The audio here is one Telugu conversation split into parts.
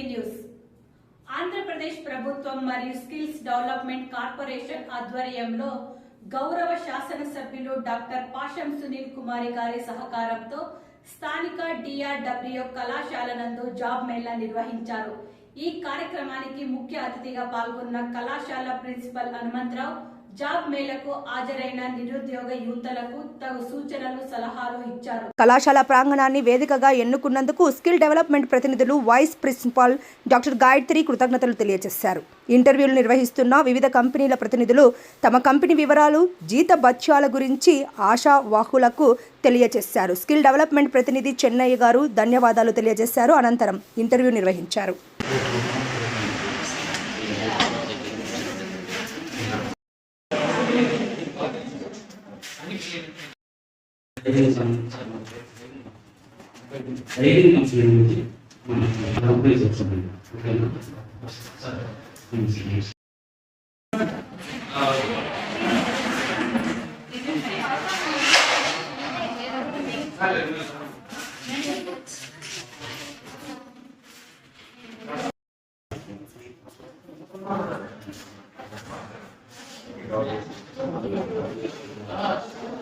ప్రగతి న్యూస్. ఆంధ్రప్రదేశ్ ప్రభుత్వం మరియు స్కిల్స్ డెవలప్మెంట్ కార్పొరేషన్ ఆధ్వర్యంలో గౌరవ శాసనసభ్యులు డాక్టర్ పాషం సునీల్ కుమారి గారి సహకారంతో స్థానిక డిఆర్డబ్ల్యూ కళాశాల నందు జాబ్ మేళా నిర్వహించారు. ఈ కార్యక్రమానికి ముఖ్య అతిథిగా పాల్గొన్న కళాశాల ప్రిన్సిపల్ హనుమంతరావు జాబ్ మేళకు హాజరైన నిరుద్యోగ యువతలకు తగు సూచనలు సలహాలు ఇచ్చారు. కళాశాల ప్రాంగణాన్ని వేదికగా ఎన్నుకున్నందుకు స్కిల్ డెవలప్మెంట్ ప్రతినిధులు వైస్ ప్రిన్సిపాల్ డాక్టర్ గాయత్రి కృతజ్ఞతలు తెలియజేశారు. ఇంటర్వ్యూలు నిర్వహిస్తున్న వివిధ కంపెనీల ప్రతినిధులు తమ కంపెనీ వివరాలు జీత భత్యాల గురించి ఆశావాహులకు తెలియజేశారు. స్కిల్ డెవలప్మెంట్ ప్రతినిధి చెన్నయ్య గారు ధన్యవాదాలు తెలియజేశారు. అనంతరం ఇంటర్వ్యూ నిర్వహించారు. 대리상 잘못 내리는 질문이 여러분의 접근입니다.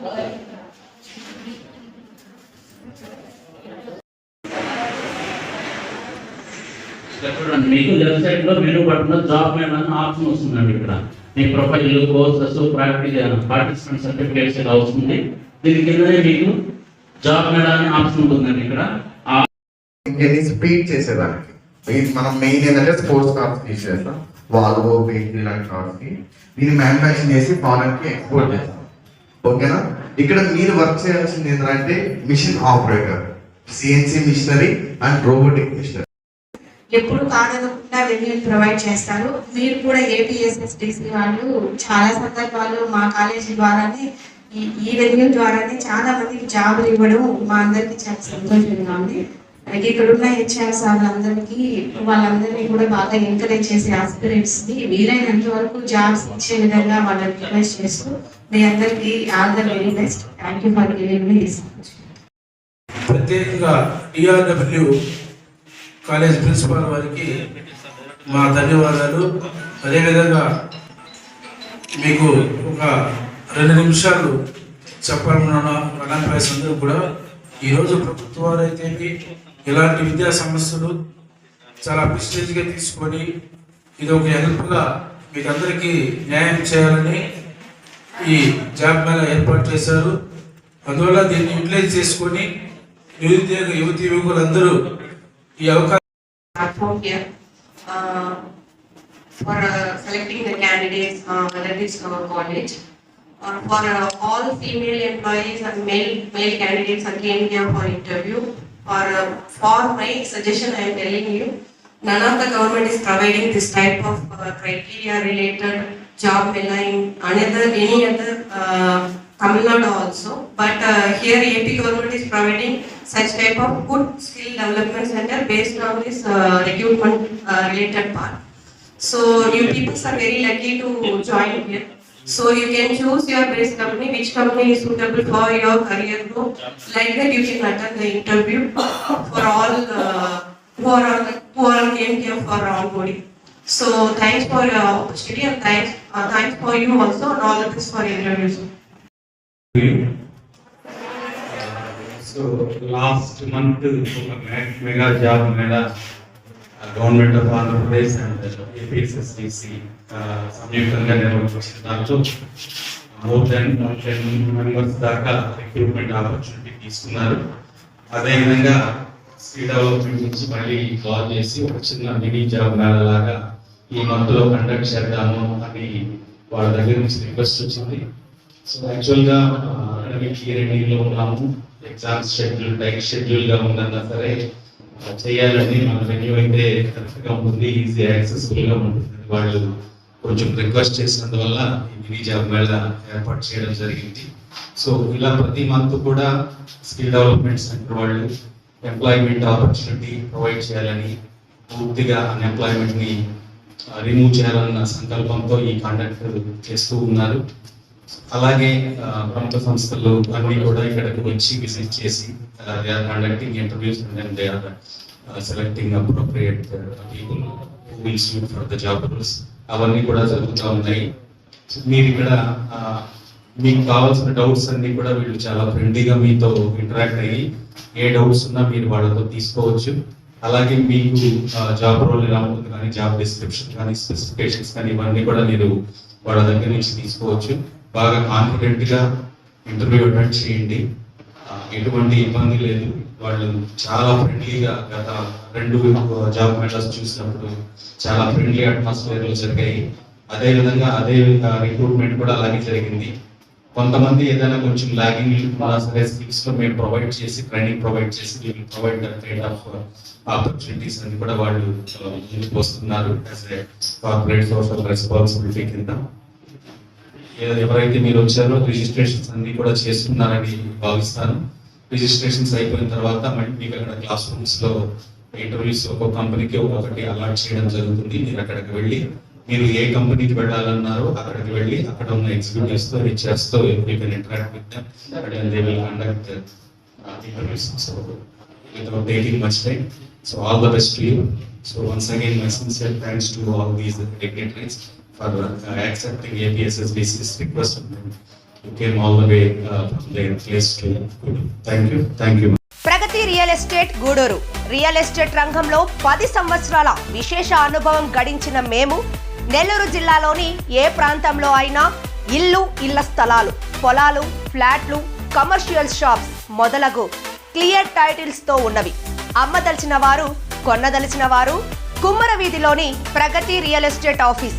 Thank you. చూడండి మీకు లెఫ్ట్ సైడ్లో మెనూ బటన్లో జాబ్ మేళ అని ఆప్షన్ వస్తుందండి ఇక్కడ. మీ profile courses practice participant certificates ఇలా వస్తుంది. దీని కిందనే మీకు జాబ్ మేళ అనే ఆప్షన్ ఉంటుందండి ఇక్కడ. స్పీడ్ చేసేదానికి. ఇది మనం మెయిన్ ఏంటంటే స్పోర్ట్స్ కార్స్ తీసేస్తాం వాల్వో బీటీ ఇలాంటి కార్స్కి. దీన్ని మ్యానుఫాక్చరింగ్ చేసి ఫారెన్కి ఎక్స్పోర్ట్ చేస్తాం. ఓకేనా ఇక్కడ మీరు వర్క్ చేయాల్సింది ఏంటంటే machine operator CNC machinery and robotic machinery ఎప్పుడు కాదనకుండా రెవెన్యూ ప్రొవైడ్ చేస్తారు. మీరు కూడా ఏపీఎస్ఎస్డిసి వాళ్ళు చాలా సందర్భాలు మా కాలేజీ ద్వారానే ఈ ఈ రెవెన్యూ ద్వారానే చాలా మందికి జాబులు ఇవ్వడం మా అందరికి చాలా సంతోషంగా ఉంది. అలాగే ఇక్కడ ఉన్న హెచ్ఆర్ వాళ్ళందరికీ వాళ్ళందరినీ కూడా బాగా ఎంకరేజ్ చేసే ఆస్పిరెంట్స్ని వీలైనంత వరకు జాబ్స్ ఇచ్చే విధంగా వాళ్ళని రిక్వెస్ట్ చేస్తూ మీ అందరికీ all the very best thank you for giving మీ ప్రత్యేకంగా టిఆర్డబ్ల్యూ కాలేజ్ ప్రిన్సిపాల్ వారికి మా ధన్యవాదాలు. అదేవిధంగా మీకు ఒక రెండు నిమిషాలు చెప్పాలన్న కళాప్రాయస్ అందరూ కూడా ఈరోజు ప్రభుత్వాలు వారైతే ఇలాంటి విద్యా సంస్థలు చాలా ప్రిస్టేజ్గా తీసుకొని ఇది ఒక హెల్ప్గా మీకు అందరికీ న్యాయం చేయాలని ఈ జాబ్ మేళ ఏర్పాటు చేశారు. అందువల్ల దీన్ని యూటిలైజ్ చేసుకొని నిరుద్యోగ యువతి యువకులందరూ ఈ అవకాశం platform here uh, for uh, selecting the candidates, uh, whether college. Or for uh, all female employees and male, male candidates came here for interview. Or uh, for my suggestion, I am telling you, none of the government is providing this type of uh, criteria related job in another, any other uh, Tamil Nadu also. But uh, here AP government is providing such type of good skill development center based on this uh, recruitment uh, related part. So you people are very lucky to join here. So you can choose your best company, which company is suitable for your career growth. Like that you can attend the interview for all uh, who are on, who are came here for onboarding. So thanks for your opportunity and thanks, uh, thanks for you also and all the best for your interviews. So last month ఒక mega job mela government of Andhra Pradesh and APSSDC సంయుక్తంగా నిర్వహించిన దాంట్లో మోర్ దెన్ టెన్ మెంబర్స్ దాకా రిక్రూట్మెంట్ ఆపర్చునిటీ తీసుకున్నారు. అదేవిధంగా స్కిల్ డెవలప్మెంట్ నుంచి మళ్ళీ కాల్ చేసి ఒక చిన్న మినీ జాబ్ మేళా లాగా ఈ మంత్లో కండక్ట్ చేద్దాము అని వాళ్ళ దగ్గర నుంచి రిక్వెస్ట్ వచ్చింది. సో యాక్చువల్గా అకాడమిక్ ఇయర్ ఎండింగ్లో ఉన్నాము. ఎగ్జామ్స్ షెడ్యూల్ టైట్ షెడ్యూల్గా ఉందన్నా సరే చేయాలని మన వెన్యూ అయితే కరెక్ట్గా ఉంటుంది ఈజీ యాక్సెసిబుల్గా ఉంటుంది వాళ్ళు కొంచెం రిక్వెస్ట్ చేసినందువల్ల ఈ మినీ జాబ్ మేళ ఏర్పాటు చేయడం జరిగింది. సో ఇలా ప్రతి మంత్ కూడా స్కిల్ డెవలప్మెంట్ సెంటర్ వాళ్ళు ఎంప్లాయ్మెంట్ ఆపర్చునిటీ ప్రొవైడ్ చేయాలని పూర్తిగా అన్ఎంప్లాయ్మెంట్ని రిమూవ్ చేయాలన్న సంకల్పంతో ఈ కాంటాక్ట్ చేస్తూ ఉన్నారు. అలాగే ప్రముఖ సంస్థలు అన్ని కూడా ఇక్కడికి వచ్చి విజిట్ చేసి they are conducting interviews and they are selecting selecting appropriate uh, people who will అవన్నీ కూడా జరుగుతూ ఉన్నాయి. మీరు ఇక్కడ మీకు కావాల్సిన డౌట్స్ అన్ని కూడా వీళ్ళు చాలా ఫ్రెండ్లీగా మీతో ఇంటరాక్ట్ అయ్యి ఏ డౌట్స్ ఉన్నా మీరు వాళ్ళతో తీసుకోవచ్చు. అలాగే మీకు జాబ్ రోల్ ఎలా ఉంటుంది కానీ జాబ్ డిస్క్రిప్షన్ కానీ స్పెసిఫికేషన్స్ కానీ ఇవన్నీ కూడా మీరు వాళ్ళ దగ్గర నుంచి తీసుకోవచ్చు. బాగా కాన్ఫిడెంట్గా ఇంటర్వ్యూ అటెండ్ చేయండి. ఎటువంటి ఇబ్బంది లేదు. వాళ్ళు చాలా ఫ్రెండ్లీగా గత రెండు జాబ్ మేళాస్ చూసినప్పుడు చాలా ఫ్రెండ్లీ అట్మాస్ఫియర్లో జరిగాయి. అదే విధంగా అదే రిక్రూట్మెంట్ కూడా అలాగే జరిగింది. కొంతమంది ఏదైనా కొంచెం లాగింగ్ ఉన్నా సరే స్కిల్స్లో మేము ప్రొవైడ్ చేసి ట్రైనింగ్ ప్రొవైడ్ చేసి వీళ్ళు ప్రొవైడ్ కైండ్ ఆఫ్ ఆపర్చునిటీస్ అని కూడా వాళ్ళు వస్తున్నారు. As a corporate social responsibility కింద. ఎవరైతే మీరు వచ్చారో రిజిస్ట్రేషన్స్ అన్ని కూడా చేస్తున్నారని భావిస్తాను. రిజిస్ట్రేషన్స్ అయిపోయిన తర్వాత మళ్ళీ మీకు అక్కడ క్లాస్ రూమ్స్లో ఇంటర్వ్యూస్ ఒక్కొక్క కంపెనీకి ఒక్కొక్కటి అలాట్ చేయడం జరుగుతుంది. మీరు అక్కడికి వెళ్ళి మీరు ఏ కంపెనీకి వెళ్ళాలన్నారో అక్కడికి వెళ్ళి అక్కడ ఉన్న ఎగ్జిక్యూటివ్స్తో హెచ్ఆర్స్తో you can interact with them and they will conduct interviews so without taking much time so all the best to you so once again my sincere thanks to all these dignitaries for uh, accepting APSSBC's request. You came all the way uh, from their place to Kudu. Thank you. Thank you. Pragati real estate Gudur real estate రంగంలో పది సంవత్సరాల విశేష అనుభవం గడించిన మేము నెల్లూరు జిల్లాలోని ఏ ప్రాంతంలో అయినా ఇల్లు ఇళ్ళ స్థలాలు పొలాలు ఫ్లాట్లు కమర్షియల్ షాప్స్ మొదలగు క్లియర్ టైటిల్స్తో ఉన్నవి అమ్మదలిచిన వారు కొన్నదలిచిన వారు కుమ్మర వీధిలోని Pragati real estate office